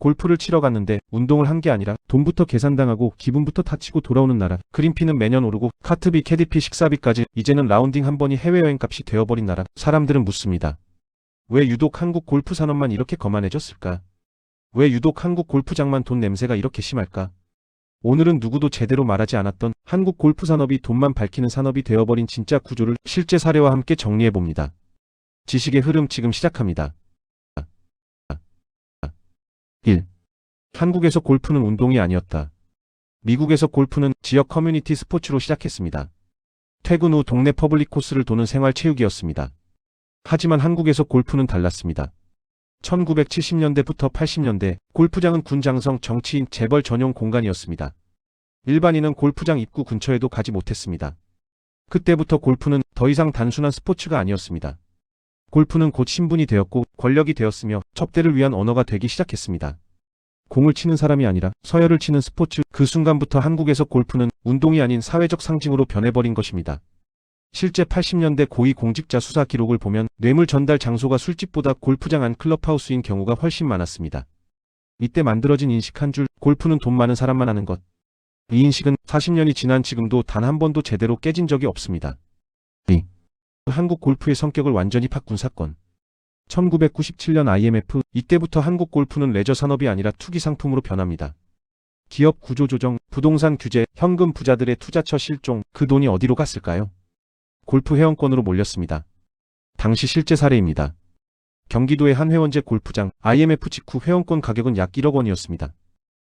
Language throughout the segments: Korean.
골프를 치러 갔는데 운동을 한 게 아니라 돈부터 계산당하고 기분부터 다치고 돌아오는 나라. 그린피는 매년 오르고 카트비, 캐디피, 식사비까지 이제는 라운딩 한 번이 해외여행 값이 되어버린 나라. 사람들은 묻습니다. 왜 유독 한국 골프 산업만 이렇게 거만해졌을까? 왜 유독 한국 골프장만 돈 냄새가 이렇게 심할까? 오늘은 누구도 제대로 말하지 않았던 한국 골프 산업이 돈만 밝히는 산업이 되어버린 진짜 구조를 실제 사례와 함께 정리해봅니다. 지식의 흐름 지금 시작합니다. 1. 한국에서 골프는 운동이 아니었다. 미국에서 골프는 지역 커뮤니티 스포츠로 시작했습니다. 퇴근 후 동네 퍼블릭 코스를 도는 생활 체육이었습니다. 하지만 한국에서 골프는 달랐습니다. 1970년대부터 80년대 골프장은 군장성 정치인 재벌 전용 공간이었습니다. 일반인은 골프장 입구 근처에도 가지 못했습니다. 그때부터 골프는 더 이상 단순한 스포츠가 아니었습니다. 골프는 곧 신분이 되었고 권력이 되었으며 첩대를 위한 언어가 되기 시작했습니다. 공을 치는 사람이 아니라 서열을 치는 스포츠 그 순간부터 한국에서 골프는 운동이 아닌 사회적 상징으로 변해버린 것입니다. 실제 80년대 고위 공직자 수사 기록을 보면 뇌물 전달 장소가 술집보다 골프장 안 클럽하우스인 경우가 훨씬 많았습니다. 이때 만들어진 인식 한 줄, 골프는 돈 많은 사람만 하는 것. 이 인식은 40년이 지난 지금도 단 한 번도 제대로 깨진 적이 없습니다. 2. 한국 골프의 성격을 완전히 바꾼 사건. 1997년 IMF, 이때부터 한국 골프는 레저 산업이 아니라 투기 상품으로 변합니다. 기업 구조 조정, 부동산 규제, 현금 부자들의 투자처 실종, 그 돈이 어디로 갔을까요? 골프 회원권으로 몰렸습니다. 당시 실제 사례입니다. 경기도의 한 회원제 골프장 IMF 직후 회원권 가격은 약 1억 원이었습니다.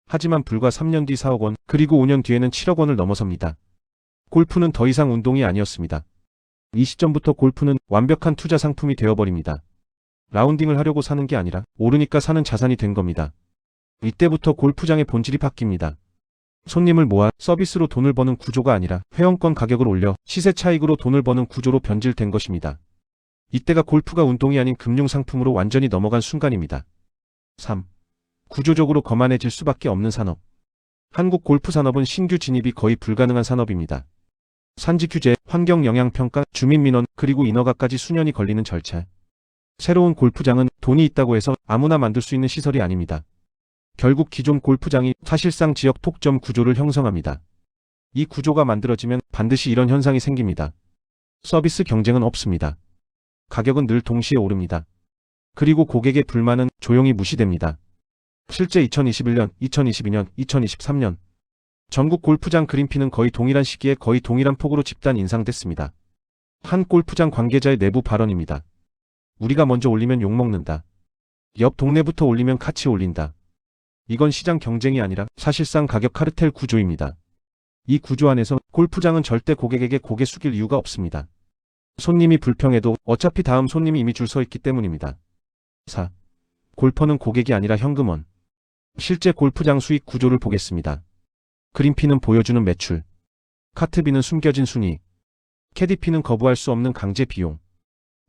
하지만 불과 3년 뒤 4억 원, 그리고 5년 뒤에는 7억 원을 넘어섭니다. 골프는 더 이상 운동이 아니었습니다. 이 시점부터 골프는 완벽한 투자 상품이 되어버립니다. 라운딩을 하려고 사는 게 아니라 오르니까 사는 자산이 된 겁니다. 이때부터 골프장의 본질이 바뀝니다. 손님을 모아 서비스로 돈을 버는 구조가 아니라 회원권 가격을 올려 시세 차익으로 돈을 버는 구조로 변질된 것입니다. 이때가 골프가 운동이 아닌 금융상품으로 완전히 넘어간 순간입니다. 3. 구조적으로 거만해질 수밖에 없는 산업. 한국 골프 산업은 신규 진입이 거의 불가능한 산업입니다. 산지 규제, 환경 영향 평가, 주민 민원, 그리고 인허가까지 수년이 걸리는 절차. 새로운 골프장은 돈이 있다고 해서 아무나 만들 수 있는 시설이 아닙니다. 결국 기존 골프장이 사실상 지역 독점 구조를 형성합니다. 이 구조가 만들어지면 반드시 이런 현상이 생깁니다. 서비스 경쟁은 없습니다. 가격은 늘 동시에 오릅니다. 그리고 고객의 불만은 조용히 무시됩니다. 실제 2021년, 2022년, 2023년 전국 골프장 그린피는 거의 동일한 시기에 거의 동일한 폭으로 집단 인상됐습니다. 한 골프장 관계자의 내부 발언입니다. 우리가 먼저 올리면 욕먹는다. 옆 동네부터 올리면 같이 올린다. 이건 시장 경쟁이 아니라 사실상 가격 카르텔 구조입니다. 이 구조 안에서 골프장은 절대 고객에게 고개 숙일 이유가 없습니다. 손님이 불평해도 어차피 다음 손님이 이미 줄 서 있기 때문입니다. 4. 골퍼는 고객이 아니라 현금원. 실제 골프장 수익 구조를 보겠습니다. 그린피는 보여주는 매출. 카트비는 숨겨진 순이익. 캐디피는 거부할 수 없는 강제 비용.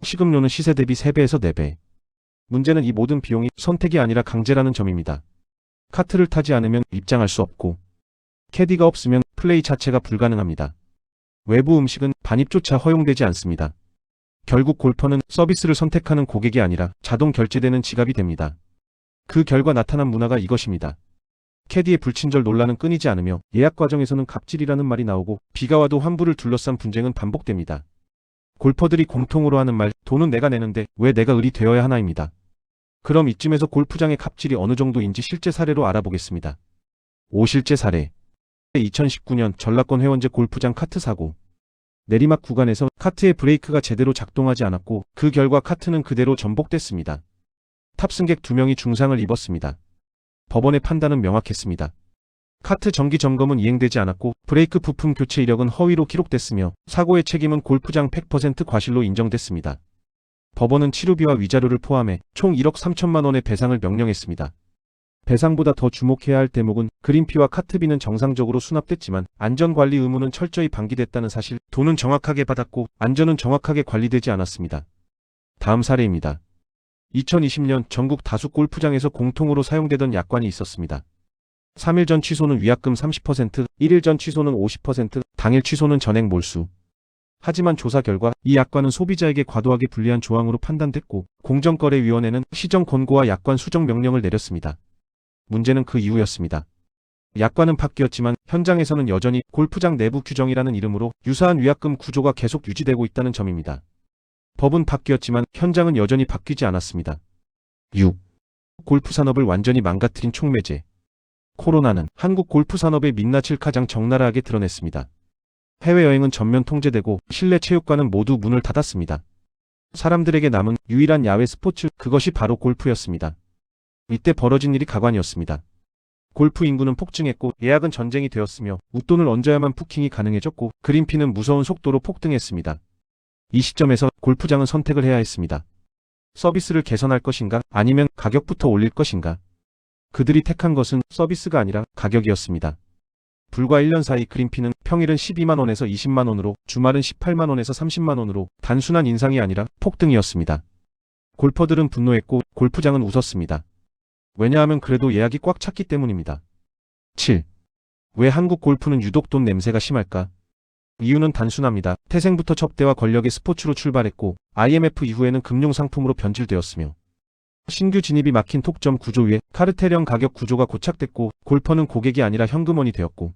식음료는 시세 대비 3배에서 4배. 문제는 이 모든 비용이 선택이 아니라 강제라는 점입니다. 카트를 타지 않으면 입장할 수 없고, 캐디가 없으면 플레이 자체가 불가능합니다. 외부 음식은 반입조차 허용되지 않습니다. 결국 골퍼는 서비스를 선택하는 고객이 아니라 자동 결제되는 지갑이 됩니다. 그 결과 나타난 문화가 이것입니다. 캐디의 불친절 논란은 끊이지 않으며 예약 과정에서는 갑질이라는 말이 나오고 비가 와도 환불을 둘러싼 분쟁은 반복됩니다. 골퍼들이 공통으로 하는 말, 돈은 내가 내는데 왜 내가 을이 되어야 하나입니다. 그럼 이쯤에서 골프장의 갑질이 어느 정도인지 실제 사례로 알아보겠습니다. 5실제 사례 2019년 전라권 회원제 골프장 카트 사고 내리막 구간에서 카트의 브레이크가 제대로 작동하지 않았고 그 결과 카트는 그대로 전복됐습니다. 탑승객 2명이 중상을 입었습니다. 법원의 판단은 명확했습니다. 카트 정기 점검은 이행되지 않았고 브레이크 부품 교체 이력은 허위로 기록됐으며 사고의 책임은 골프장 100% 과실로 인정됐습니다. 법원은 치료비와 위자료를 포함해 총 1억 3천만 원의 배상을 명령했습니다. 배상보다 더 주목해야 할 대목은 그린피와 카트비는 정상적으로 수납됐지만 안전관리 의무는 철저히 방기됐다는 사실, 돈은 정확하게 받았고 안전은 정확하게 관리되지 않았습니다. 다음 사례입니다. 2020년 전국 다수 골프장에서 공통으로 사용되던 약관이 있었습니다. 3일 전 취소는 위약금 30%, 1일 전 취소는 50%, 당일 취소는 전액 몰수. 하지만 조사 결과 이 약관은 소비자에게 과도하게 불리한 조항으로 판단됐고 공정거래위원회는 시정 권고와 약관 수정 명령을 내렸습니다. 문제는 그 이후였습니다. 약관은 바뀌었지만 현장에서는 여전히 골프장 내부 규정이라는 이름으로 유사한 위약금 구조가 계속 유지되고 있다는 점입니다. 법은 바뀌었지만 현장은 여전히 바뀌지 않았습니다. 6. 골프 산업을 완전히 망가뜨린 촉매제. 코로나는 한국 골프 산업의 민낯을 가장 적나라하게 드러냈습니다. 해외여행은 전면 통제되고 실내 체육관은 모두 문을 닫았습니다. 사람들에게 남은 유일한 야외 스포츠 그것이 바로 골프였습니다. 이때 벌어진 일이 가관이었습니다. 골프 인구는 폭증했고 예약은 전쟁이 되었으며 웃돈을 얹어야만 부킹이 가능해졌고 그린피는 무서운 속도로 폭등했습니다. 이 시점에서 골프장은 선택을 해야 했습니다. 서비스를 개선할 것인가 아니면 가격부터 올릴 것인가. 그들이 택한 것은 서비스가 아니라 가격이었습니다. 불과 1년 사이 그린피는 평일은 12만원에서 20만원으로 주말은 18만원에서 30만원으로 단순한 인상이 아니라 폭등이었습니다. 골퍼들은 분노했고 골프장은 웃었습니다. 왜냐하면 그래도 예약이 꽉 찼기 때문입니다. 7. 왜 한국 골프는 유독 돈 냄새가 심할까? 이유는 단순합니다. 태생부터 첩대와 권력의 스포츠로 출발했고 IMF 이후에는 금융상품으로 변질되었으며 신규 진입이 막힌 톡점 구조 위에 카르텔형 가격 구조가 고착됐고 골퍼는 고객이 아니라 현금원이 되었고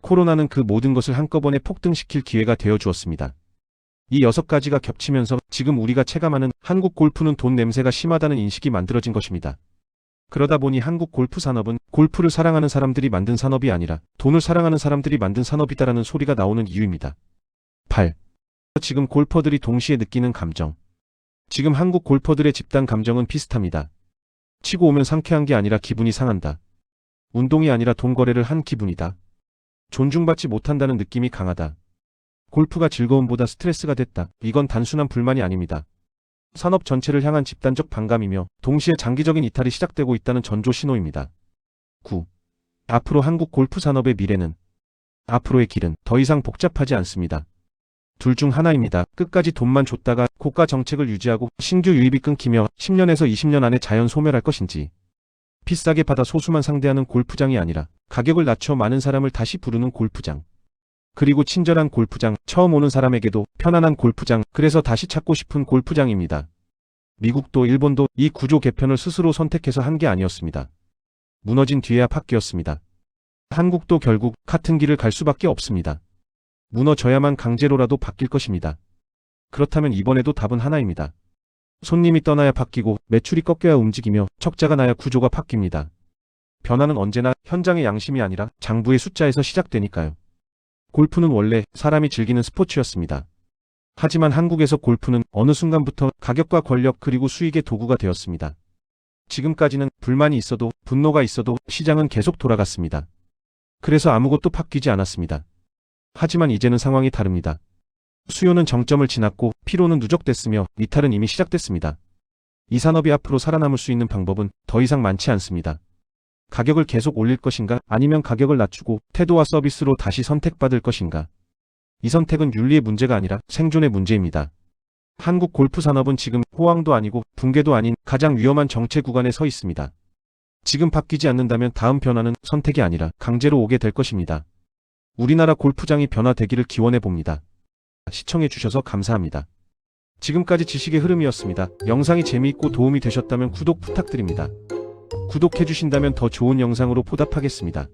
코로나는 그 모든 것을 한꺼번에 폭등시킬 기회가 되어 주었습니다. 이 여섯 가지가 겹치면서 지금 우리가 체감하는 한국 골프는 돈 냄새가 심하다는 인식이 만들어진 것입니다. 그러다 보니 한국 골프 산업은 골프를 사랑하는 사람들이 만든 산업이 아니라 돈을 사랑하는 사람들이 만든 산업이다라는 소리가 나오는 이유입니다. 8. 지금 골퍼들이 동시에 느끼는 감정. 지금 한국 골퍼들의 집단 감정은 비슷합니다. 치고 오면 상쾌한 게 아니라 기분이 상한다. 운동이 아니라 돈 거래를 한 기분이다. 존중받지 못한다는 느낌이 강하다. 골프가 즐거움보다 스트레스가 됐다. 이건 단순한 불만이 아닙니다. 산업 전체를 향한 집단적 반감이며 동시에 장기적인 이탈이 시작되고 있다는 전조 신호입니다. 9. 앞으로 한국 골프 산업의 미래는 앞으로의 길은 더 이상 복잡하지 않습니다. 둘 중 하나입니다. 끝까지 돈만 줬다가 고가 정책을 유지하고 신규 유입이 끊기며 10년에서 20년 안에 자연 소멸할 것인지 비싸게 받아 소수만 상대하는 골프장이 아니라 가격을 낮춰 많은 사람을 다시 부르는 골프장. 그리고 친절한 골프장, 처음 오는 사람에게도 편안한 골프장, 그래서 다시 찾고 싶은 골프장입니다. 미국도 일본도 이 구조 개편을 스스로 선택해서 한 게 아니었습니다. 무너진 뒤에야 바뀌었습니다. 한국도 결국 같은 길을 갈 수밖에 없습니다. 무너져야만 강제로라도 바뀔 것입니다. 그렇다면 이번에도 답은 하나입니다. 손님이 떠나야 바뀌고 매출이 꺾여야 움직이며 척자가 나야 구조가 바뀝니다. 변화는 언제나 현장의 양심이 아니라 장부의 숫자에서 시작되니까요. 골프는 원래 사람이 즐기는 스포츠였습니다. 하지만 한국에서 골프는 어느 순간부터 가격과 권력 그리고 수익의 도구가 되었습니다. 지금까지는 불만이 있어도 분노가 있어도 시장은 계속 돌아갔습니다. 그래서 아무것도 바뀌지 않았습니다. 하지만 이제는 상황이 다릅니다. 수요는 정점을 지났고 피로는 누적됐으며 이탈은 이미 시작됐습니다. 이 산업이 앞으로 살아남을 수 있는 방법은 더 이상 많지 않습니다. 가격을 계속 올릴 것인가 아니면 가격을 낮추고 태도와 서비스로 다시 선택받을 것인가. 이 선택은 윤리의 문제가 아니라 생존의 문제입니다. 한국 골프 산업은 지금 호황도 아니고 붕괴도 아닌 가장 위험한 정체 구간에 서 있습니다. 지금 바뀌지 않는다면 다음 변화는 선택이 아니라 강제로 오게 될 것입니다. 우리나라 골프장이 변화되기를 기원해 봅니다. 시청해 주셔서 감사합니다. 지금까지 지식의 흐름이었습니다. 영상이 재미있고 도움이 되셨다면 구독 부탁드립니다. 구독해 주신다면 더 좋은 영상으로 보답하겠습니다.